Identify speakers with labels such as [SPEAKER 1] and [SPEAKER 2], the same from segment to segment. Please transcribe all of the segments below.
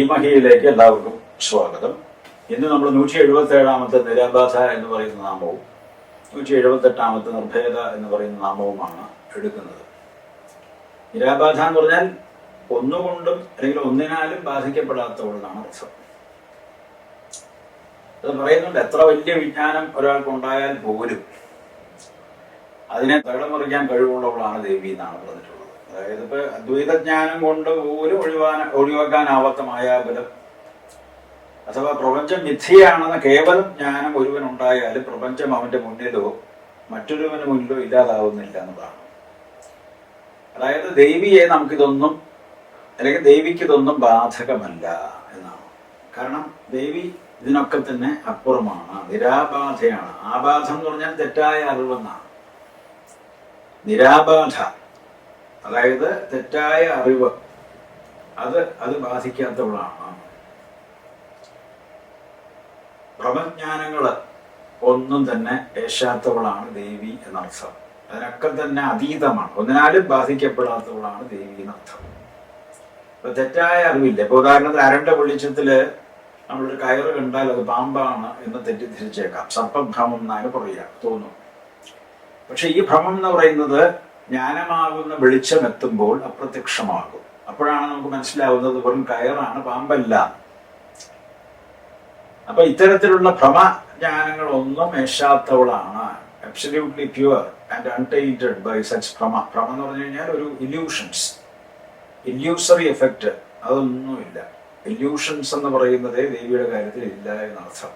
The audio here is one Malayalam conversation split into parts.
[SPEAKER 1] ശ്രീമഹിയിലേക്ക് എല്ലാവർക്കും സ്വാഗതം. ഇന്ന് നമ്മൾ നൂറ്റി എഴുപത്തി ഏഴാമത്തെ നിരാബാധ എന്ന് പറയുന്ന നാമവും നൂറ്റി എഴുപത്തി എട്ടാമത്തെ നിർഭേദ എന്ന് പറയുന്ന നാമവുമാണ് എടുക്കുന്നത്. നിരാബാധ എന്ന് പറഞ്ഞാൽ ഒന്നുകൊണ്ടും അല്ലെങ്കിൽ ഒന്നിനാലും ബാധിക്കപ്പെടാത്തവളെന്നാണ് അർത്ഥം. അത് പറയുന്നുണ്ട് എത്ര വലിയ വിജ്ഞാനം ഒരാൾക്കുണ്ടായാൽ പോലും അതിനെ തകിടം മറിക്കാൻ കഴിവുള്ളവളാണ് ദേവി എന്നാണ് പറഞ്ഞിട്ടുള്ളത്. അതായത് ഇപ്പൊ അദ്വൈതജ്ഞാനം കൊണ്ട് പോലും ഒഴിവാൻ ഒഴിവാക്കാനാവാത്ത മായാബലം അഥവാ പ്രപഞ്ചം മിഥ്യയാണെന്ന കേവലം ജ്ഞാനം ഒരുവൻ ഉണ്ടായാലും പ്രപഞ്ചം അവന്റെ മുന്നിലോ മറ്റൊരുവന് മുന്നിലോ ഇല്ലാതാവുന്നില്ല എന്നതാണ്. അതായത് ദേവിയെ നമുക്കിതൊന്നും അല്ലെങ്കിൽ ദേവിക്ക് ഇതൊന്നും ബാധകമല്ല എന്നാണ്. കാരണം ദേവി ഇതിനൊക്കെ തന്നെ അപ്പുറമാണ് നിരാബാധയാണ്. ആബാധം എന്ന് പറഞ്ഞാൽ തെറ്റായ അറിവെന്നാണ്. നിരാബാധ. അതായത് തെറ്റായ അറിവ് അത് അത് ബാധിക്കാത്തവളാണ്. ഭ്രമജ്ഞാനങ്ങൾ ഒന്നും തന്നെ ഏശാത്തവളാണ് ദേവി എന്നർത്ഥം. അതിനൊക്കെ തന്നെ അതീതമാണ്. ഒന്നിനാലും ബാധിക്കപ്പെടാത്തവളാണ് ദേവി എന്നർത്ഥം. ഇപ്പൊ തെറ്റായ അറിവില്ല. ഇപ്പൊ ഉദാഹരണത്തിന് അരണ്ട വെളിച്ചത്തിൽ നമ്മളൊരു കയറ് കണ്ടാൽ അത് പാമ്പാണ് എന്ന് തെറ്റിദ്ധരിച്ചേക്കാം. സർപ്പഭ്രമം എന്നാണ് പറയുക. തോന്നുന്നു പക്ഷെ ഈ ഭ്രമം എന്ന് പറയുന്നത് ജ്ഞാനമാകുന്ന വെളിച്ചം എത്തുമ്പോൾ അപ്രത്യക്ഷമാകും. അപ്പോഴാണ് നമുക്ക് മനസ്സിലാവുന്നത് വെറും കയറാണ് പാമ്പല്ല. അപ്പൊ ഇത്തരത്തിലുള്ള ഭ്രമ ജ്ഞാനങ്ങളൊന്നും മേശാത്തവളാണ്. Absolutely pure and untainted by such ഭ്രമ. ഭ്രമ എന്ന് പറഞ്ഞു കഴിഞ്ഞാൽ ഒരു ഇല്യൂഷൻസ് ഇല്യൂസറി എഫക്റ്റ് അതൊന്നുമില്ല. ഇല്യൂഷൻസ് എന്ന് പറയുന്നത് ദേവിയുടെ കാര്യത്തിൽ ഇല്ല എന്നർത്ഥം.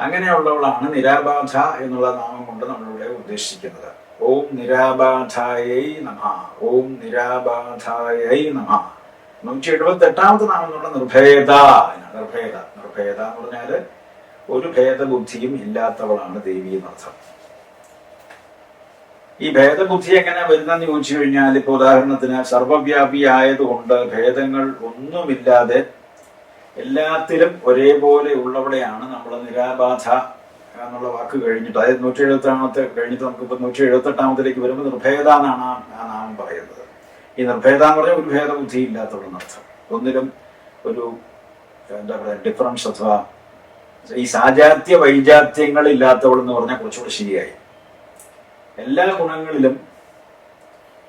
[SPEAKER 1] അങ്ങനെയുള്ളവളാണ് നിരാബാധ എന്നുള്ള നാമം കൊണ്ട് നമ്മളിവിടെ ഉദ്ദേശിക്കുന്നത്. ഓം നിരാബാധായൈ നമ. ഓം നിരാബാധായൈ നമ. നൂറ്റി എഴുപത്തി എട്ടാമത്തെ നാമം എന്നുള്ള നിർഭേദ. നിർഭേദ നിർഭേദ എന്ന് പറഞ്ഞാൽ ഒരു ഭേദബുദ്ധിയും ഇല്ലാത്തവളാണ് ദേവി എന്നർത്ഥം. ഈ ഭേദബുദ്ധി എങ്ങനെ വരുന്നെന്ന് ചോദിച്ചു കഴിഞ്ഞാൽ ഇപ്പൊ ഉദാഹരണത്തിന് സർവവ്യാപി ആയതുകൊണ്ട് ഭേദങ്ങൾ ഒന്നുമില്ലാതെ എല്ലാത്തിലും ഒരേപോലെ ഉള്ളവളെയാണ് നമ്മൾ നിരാബാധ എന്നുള്ള വാക്ക് കഴിഞ്ഞിട്ട് അതായത് നൂറ്റി എഴുപത്താമത്തെ കഴിഞ്ഞിട്ട് നമുക്കിപ്പോൾ നൂറ്റി എഴുപത്തി എട്ടാമത്തിലേക്ക് വരുമ്പോൾ നിർഭേദ എന്നാണ് ആ നാമം പറയുന്നത്. ഈ നിർഭേദ എന്ന് പറഞ്ഞാൽ ഒരു ഭേദബുദ്ധി ഇല്ലാത്തതെന്നർത്ഥം ഒന്നിലും ഒരു എന്താ പറയുക ഡിഫറൻസ് അഥവാ ഈ സാജാത്യ വൈജാത്യങ്ങൾ ഇല്ലാത്തവൾ എന്ന് പറഞ്ഞാൽ കുറച്ചുകൂടി ശരിയായി. എല്ലാ ഗുണങ്ങളിലും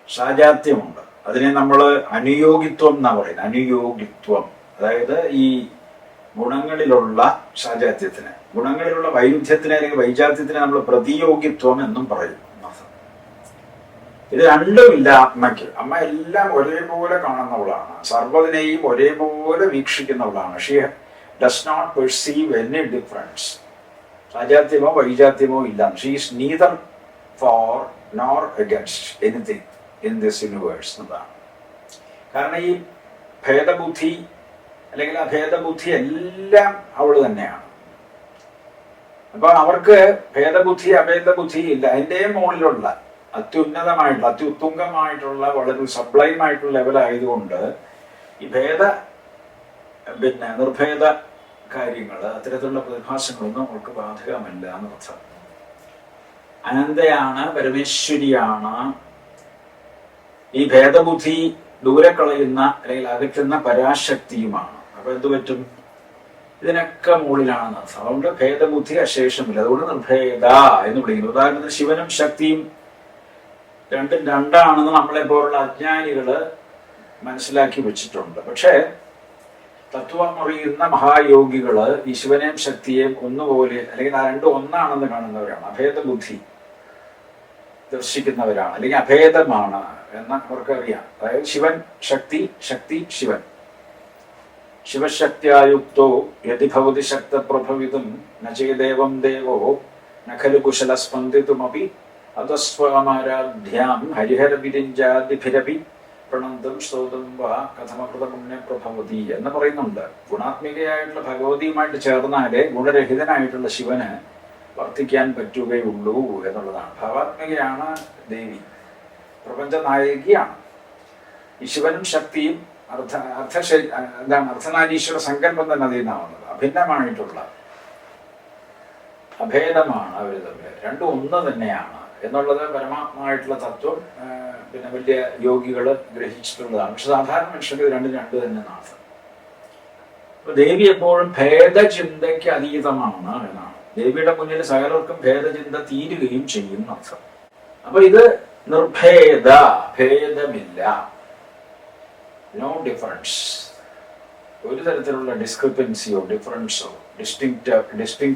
[SPEAKER 1] സാജാത്യമുണ്ട്. അതിനെ നമ്മൾ അനുയോഗിത്വം എന്നാണ് പറയുന്നത്. അനുയോഗിത്വം. അതായത് ഈ ഗുണങ്ങളിലുള്ള സാജാത്യത്തിന് ഗുണങ്ങളിലുള്ള വൈരുദ്ധ്യത്തിന് അല്ലെങ്കിൽ വൈജാത്യത്തിന് നമ്മൾ പ്രതിയോഗിത്വം എന്നും പറയും. ഇത് രണ്ടുമില്ല അമ്മയ്ക്ക് അമ്മ എല്ലാം ഒരേപോലെ കാണുന്നവളാണ്. സർവതിനെയും ഒരേപോലെ വീക്ഷിക്കുന്നവളാണ്. She does not perceive any difference സാജാത്യമോ വൈജാത്യമോ ഇല്ല. She's neither for nor against anything in this universe എന്നതാണ്. കാരണം ഈ ഭേദബുദ്ധി അല്ലെങ്കിൽ ആ ഭേദബുദ്ധി എല്ലാം അവൾ തന്നെയാണ്. അപ്പൊ അവർക്ക് ഭേദബുദ്ധി അഭേദബുദ്ധി ഇല്ല. അതിന്റെ മുകളിലുള്ള അത്യുന്നതമായിട്ടുള്ള അത്യുത്തുംഗമായിട്ടുള്ള വളരെ സബ്ലൈം ആയിട്ടുള്ള ലെവൽ ആയതുകൊണ്ട് ഈ ഭേദ പിന്നെ നിർഭേദ കാര്യങ്ങൾ അത്തരത്തിലുള്ള പ്രതിഭാസങ്ങളൊന്നും അവൾക്ക് ബാധകമല്ല എന്നർത്ഥം അനന്തയാണ് പരമേശ്വരിയാണ്. ഈ ഭേദബുദ്ധി ദൂരെ കളയുന്ന അല്ലെങ്കിൽ അകറ്റുന്ന പരാശക്തിയുമാണ്. അപ്പൊ എന്തു പറ്റും? ഇതിനൊക്കെ മുകളിലാണ് അതുകൊണ്ട് ഭേദബുദ്ധി അശേഷമില്ല. അതുകൊണ്ട് നിർഭേദ എന്ന് വിളിക്കുന്നു. ഉദാഹരണത്തിന് ശിവനും ശക്തിയും രണ്ടും രണ്ടാണെന്ന് നമ്മളെ പോലുള്ള അജ്ഞാനികൾ മനസ്സിലാക്കി വെച്ചിട്ടുണ്ട്. പക്ഷേ തത്വം അറിയുന്ന മഹായോഗികൾ ഈ ശിവനെയും ശക്തിയെയും ഒന്നുപോലെ അല്ലെങ്കിൽ ആ രണ്ടും ഒന്നാണെന്ന് കാണുന്നവരാണ്. അഭേദബുദ്ധി ദർശിക്കുന്നവരാണ്. അല്ലെങ്കിൽ അഭേദമാണ് എന്ന് അവർക്കറിയാം. അതായത് ശിവൻ ശക്തി ശക്തി ശിവൻ. ശിവശക്തിയായുക്തോ യതി ഭവതി ശക്തപ്രഭവിതും നചേദേവം ദേവോ നഖലു കുശല സ്പന്ദിതുമപി അധസ്വമാരാധ്യാം ഹരിഹര വിരിഞ്ചാദിഭിരപി പ്രണന്തം സ്തോതം പുണ്യ കഥമകൃതപുണ്യപ്രഭവതി എന്ന് പറയുന്നുണ്ട്. ഗുണാത്മികയായിട്ടുള്ള ഭഗവതിയുമായിട്ട് ചേർന്നാലേ ഗുണരഹിതനായിട്ടുള്ള ശിവന് വർത്തിക്കാൻ പറ്റുകയുള്ളൂ എന്നുള്ളതാണ്. ഭാവാത്മികയാണ് ദേവി. പ്രപഞ്ച നായകിയാണ് ഈ ശിവനും ശക്തിയും അർദ്ധ അർദ്ധ എന്താണ് അർദ്ധനാരീശ്വര സങ്കല്പം തന്നെ അതിൽ അഭിന്നമായിട്ടുള്ള അഭേദമാണ് അവർ തമ്മിൽ രണ്ടും ഒന്ന് തന്നെയാണ് എന്നുള്ളത് പരമാത്മായിട്ടുള്ള തത്വം പിന്നെ വലിയ യോഗികൾ ഗ്രഹിച്ചിട്ടുള്ളതാണ്. പക്ഷെ സാധാരണ മനുഷ്യർക്ക് ഇത് രണ്ടും രണ്ട് തന്നെ നാഥം അപ്പൊ ദേവി എപ്പോഴും ഭേദചിന്തയ്ക്ക് അതീതമാണ് എന്നാണ്. ദേവിയുടെ മുന്നിൽ സകലർക്കും ഭേദചിന്ത തീരുകയും ചെയ്യും അർത്ഥം. അപ്പൊ ഇത് നിർഭേദ ഭേദമില്ല. നോ ഡിഫറൻസ് ഒരു തരത്തിലുള്ള ഡിസ്ക്രിപ്പൻസിയോ ഡിഫറൻസോ ഡിസ്റ്റിങ്ക്റ്റ് ഡിസ്റ്റിങ്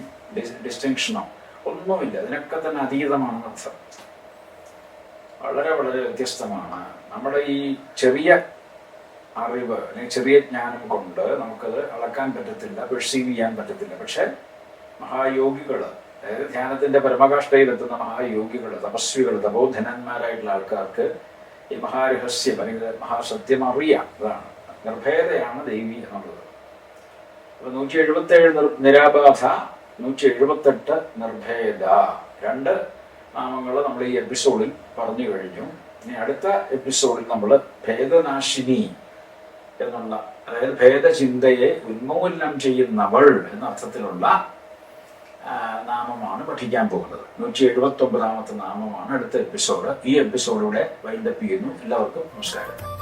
[SPEAKER 1] ഡിസ്റ്റിങ്ഷനോ ഒന്നുമില്ല. അതിനൊക്കെ തന്നെ അതീതമാണെന്ന് അർത്ഥം. വളരെ വളരെ വ്യത്യസ്തമാണ്. നമ്മുടെ ഈ ചെറിയ അറിവ് അല്ലെങ്കിൽ ചെറിയ ജ്ഞാനം കൊണ്ട് നമുക്കത് അളക്കാൻ പറ്റത്തില്ല പെർസീവ് ചെയ്യാൻ പറ്റത്തില്ല. പക്ഷെ മഹായോഗികൾ അതായത് ധ്യാനത്തിന്റെ പരമകാഷ്ഠയിലെത്തുന്ന മഹായോഗികൾ തപസ്വികൾ തപോധനന്മാരായിട്ടുള്ള ആൾക്കാർക്ക് ഈ മഹാരഹസ്യം അല്ലെങ്കിൽ മഹാസത്യം അറിയാം. അതാണ്. നിർഭേദയാണ് ദേവി എന്നുള്ളത്. അപ്പൊ നൂറ്റി എഴുപത്തി ഏഴ് നിരാബാധ നൂറ്റി എഴുപത്തെട്ട് നിർഭേദ. രണ്ട് നാമങ്ങൾ നമ്മൾ ഈ എപ്പിസോഡിൽ പറഞ്ഞു കഴിഞ്ഞു. ഇനി അടുത്ത എപ്പിസോഡിൽ നമ്മൾ ഭേദനാശിനി എന്നുള്ള അതായത് ഭേദചിന്തയെ ഉന്മൂലനം ചെയ്യുന്നവൾ എന്ന അർത്ഥത്തിലുള്ള നാമമാണ് പഠിക്കാൻ പോകുന്നത്. നൂറ്റി എഴുപത്തി ഒമ്പതാമത്തെ നാമമാണ് അടുത്ത എപ്പിസോഡ് ഈ എപ്പിസോഡിലൂടെ വൈൻഡപ്പ് ചെയ്യുന്നു. എല്ലാവർക്കും നമസ്കാരം.